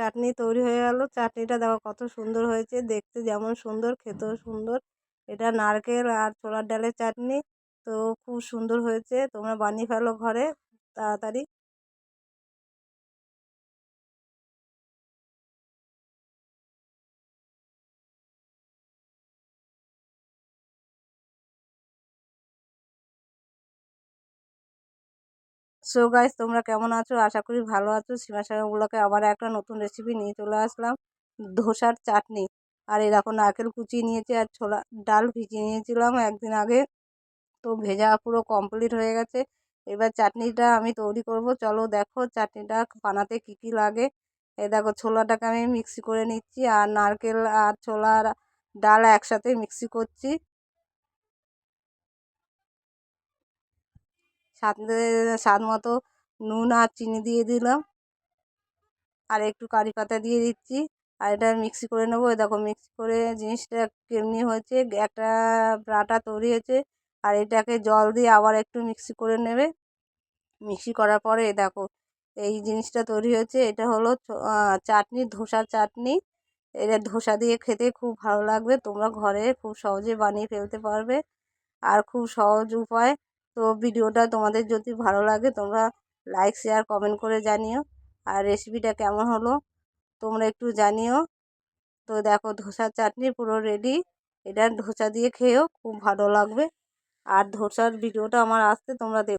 চাটনি তৈরি হয়ে গেল। চাটনিটা দেখো কত সুন্দর হয়েছে। দেখতে যেমন সুন্দর, খেতেও সুন্দর। এটা নারকেল আর ছোলার ডালের চাটনি। তো খুব সুন্দর হয়েছে। তোমরা বানিয়ে ফেলো ঘরে, তাড়াতাড়ি। সো গাইস তোমরা কেমন আছো? আশা করি ভালো আছো। সীমা সাহেবগুলোকে আবার একটা নতুন রেসিপি নিয়ে চলে আসলাম। ধোসার চাটনি। আর দেখো, নারকেল কুচিয়ে নিয়েছি আর ছোলা, ডাল ভিজিয়ে নিয়েছিলাম একদিন আগে। তো ভেজা পুরো কমপ্লিট হয়ে গেছে। এবার চাটনিটা আমি তৈরি করব। চলো দেখো চাটনিটা বানাতে কী কী লাগে। এই দেখো, ছোলাটাকে আমি মিক্সি করে নিচ্ছি। আর নারকেল আর ছোলার ডাল একসাথে মিক্সি করছি। স্বাদ মতো নুন আর চিনি দিয়ে দিলাম। আর একটু কারি পাতা দিয়ে দিচ্ছি। আর এটা মিক্সি করে নেব। দেখো, মিক্সি করে জিনিসটা কেমনি হয়েছে, একটা ব্রাটা তৈরি হয়েছে। আর এটাকে জল দিয়ে আবার একটু মিক্সি করে নেবে। মিক্সি করার পরে দেখো, এই জিনিসটা তৈরি হয়েছে। এটা হলো চাটনি, ধোসার চাটনি। এটা ধোসা দিয়ে খেতে খুব ভালো লাগবে। তোমরা ঘরে খুব সহজে বানিয়ে ফেলতে পারবে। আর খুব সহজ উপায়। তো ভিডিওটা তোমাদের যদি ভালো লাগে, তোমরা লাইক শেয়ার কমেন্ট করে জানিও। আর রেসিপিটা কেমন হলো, তোমরা একটু জানিও। তো দেখো ধোসার চাটনি পুরো রেডি এটা ধোসা দিয়ে খেয়েও খুব ভালো লাগবে। আর ধোসার ভিডিওটা আমার আসতে তোমরা দেখ।